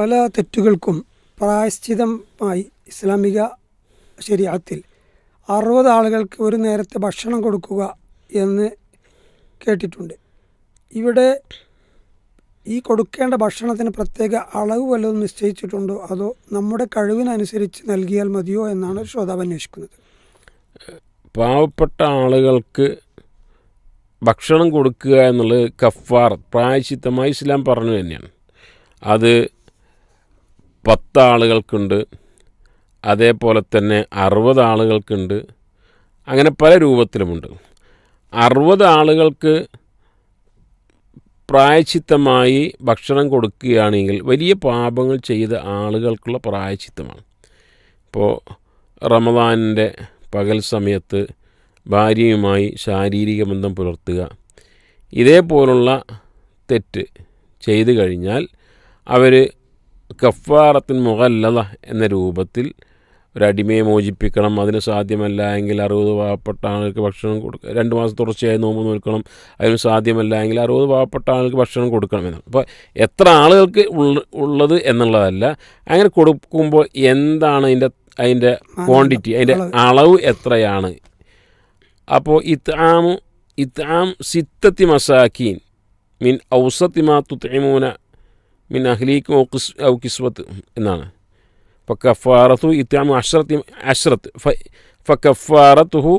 പല തെറ്റുകൾക്കും പ്രായശ്ചിതമായി ഇസ്ലാമിക ശരീരത്തിൽ അറുപത് ആളുകൾക്ക് ഒരു നേരത്തെ ഭക്ഷണം കൊടുക്കുക എന്ന് കേട്ടിട്ടുണ്ട്. ഇവിടെ ഈ കൊടുക്കേണ്ട ഭക്ഷണത്തിന് പ്രത്യേക അളവ് വല്ലതും നിശ്ചയിച്ചിട്ടുണ്ടോ? അതോ നമ്മുടെ കഴിവിനനുസരിച്ച് നൽകിയാൽ മതിയോ എന്നാണ് ശ്രോതാവ് അന്വേഷിക്കുന്നത്. പാവപ്പെട്ട ആളുകൾക്ക് ഭക്ഷണം കൊടുക്കുക എന്നുള്ളത് കഫാർ പ്രായശിത്തമായി ഇസ്ലാം പറഞ്ഞു തന്നെയാണ്. അത് പത്ത് ആളുകൾക്കുണ്ട് അതേപോലെ തന്നെ അറുപത് ആളുകൾക്കുണ്ട് അങ്ങനെ പല രൂപത്തിലുമുണ്ട്. അറുപത് ആളുകൾക്ക് പ്രായച്ചിത്തമായി ഭക്ഷണം കൊടുക്കുകയാണെങ്കിൽ വലിയ പാപങ്ങൾ ചെയ്ത ആളുകൾക്കുള്ള പ്രായച്ചിത്തമാണ് ഇപ്പോൾ റമദാനിന്റെ പകൽ സമയത്ത് ഭാര്യയുമായി ശാരീരിക ബന്ധം പുലർത്തുക. ഇതേപോലുള്ള തെറ്റ് ചെയ്തു കഴിഞ്ഞാൽ അവർ കഫാറത്തിൻ മുഖല്ലത എന്ന രൂപത്തിൽ ഒരു അടിമയെ മോചിപ്പിക്കണം. അതിന് സാധ്യമല്ല എങ്കിൽ അറുപത് പാവപ്പെട്ട ആളുകൾക്ക് ഭക്ഷണം കൊടുക്കുക രണ്ട് മാസം തുടർച്ചയായി നോമ്പ് നോൽക്കണം. അതിന് സാധ്യമല്ല എങ്കിൽ അറുപത് പാവപ്പെട്ട ആളുകൾക്ക് ഭക്ഷണം കൊടുക്കണം എന്നാണ് അപ്പോൾ എത്ര ആളുകൾക്ക് ഉള്ളത് എന്നുള്ളതല്ല അങ്ങനെ കൊടുക്കുമ്പോൾ എന്താണ് അതിന്റെ അതിന്റെ ക്വാണ്ടിറ്റി അതിന്റെ അളവ്. എത്രയാണ്? അപ്പോൾ ഇത്താമു ഇത്താം സിത്തത്തി മസാക്കീൻ മീൻ ഔസത്തിമാ തുത്തൈമൂന മിൻ അഹ്ലീക്കും ഔ കിസ് ഔ കിസ്വത്ത് എന്നാണ് ഫക്കഫാറത്തു ഇത്താമു അഷ്റത്തി അഷ്റത്ത് ഫക്കഫാറത്തുഹു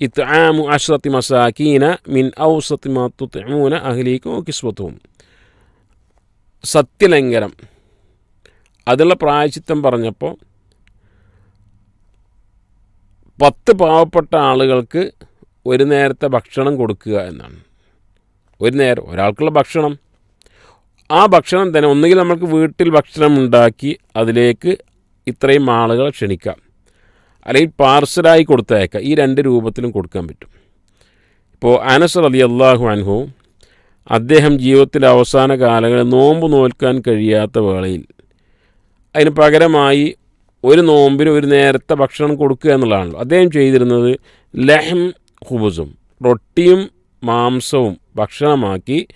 ഇത്താമു അഷ്റത്തി മസാക്കീന മിൻ ഔസത്തി മാ തുത്തൈമൂന അഹ്ലീക്കും കിസ്വത്തും സത്യലംഘനം. അതിനുള്ള പ്രായച്ചിത്തം പറഞ്ഞപ്പോൾ പത്ത് പാവപ്പെട്ട ആളുകൾക്ക് ഒരു നേരത്തെ ഭക്ഷണം കൊടുക്കുക എന്നാണ്. ഒരു നേരം ഒരാൾക്കുള്ള ഭക്ഷണം ആ ഭക്ഷണം തന്നെ ഒന്നുകിൽ നമ്മൾക്ക് വീട്ടിൽ ഭക്ഷണം ഉണ്ടാക്കി അതിലേക്ക് ഇത്രയും ആളുകളെ ക്ഷണിക്കാം. അല്ലെങ്കിൽ പാർസലായി കൊടുത്തയക്കാം. ഈ രണ്ട് രൂപത്തിലും കൊടുക്കാൻ പറ്റും. ഇപ്പോൾ അനസ് അലി അള്ളാഹു അൻഹു അദ്ദേഹം ജീവിതത്തിലെ അവസാന കാലങ്ങളിൽ നോമ്പ് നോൽക്കാൻ കഴിയാത്ത വേളയിൽ അതിന് പകരമായി ഒരു നോമ്പിന് ഒരു നേരത്തെ ഭക്ഷണം കൊടുക്കുക എന്നുള്ളതാണല്ലോ. അദ്ദേഹം ചെയ്തിരുന്നത് ലഹം ഹുബുസും റൊട്ടിയും മാംസവും ഭക്ഷണമാക്കി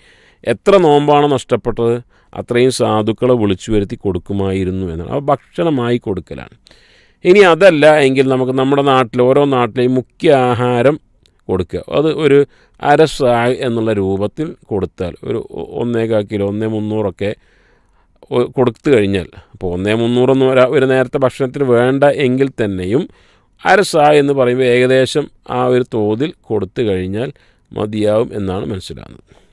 എത്ര നോമ്പാണ് നഷ്ടപ്പെട്ടത് അത്രയും സാധുക്കളെ വിളിച്ചു വരുത്തി കൊടുക്കുമായിരുന്നു എന്നാണ്. അപ്പോൾ ഭക്ഷണമായി കൊടുക്കലാണ്. ഇനി അതല്ല എങ്കിൽ നമുക്ക് നമ്മുടെ നാട്ടിൽ ഓരോ നാട്ടിലെയും മുഖ്യ ആഹാരം കൊടുക്കുക. അത് ഒരു അര സായ് എന്നുള്ള രൂപത്തിൽ കൊടുത്താൽ ഒരു ഒന്നേകാൽ കിലോ ഒന്നേ മുന്നൂറൊക്കെ കൊടുത്തു കഴിഞ്ഞാൽ അപ്പോൾ ഒന്നേ മുന്നൂറൊന്നും ഒരു ഒരു നേരത്തെ ഭക്ഷണത്തിന് വേണ്ട എങ്കിൽ തന്നെയും അര സായ് എന്ന് പറയുമ്പോൾ ഏകദേശം ആ ഒരു തോതിൽ കൊടുത്തു കഴിഞ്ഞാൽ മതിയാവും എന്നാണ് മനസ്സിലാകുന്നത്.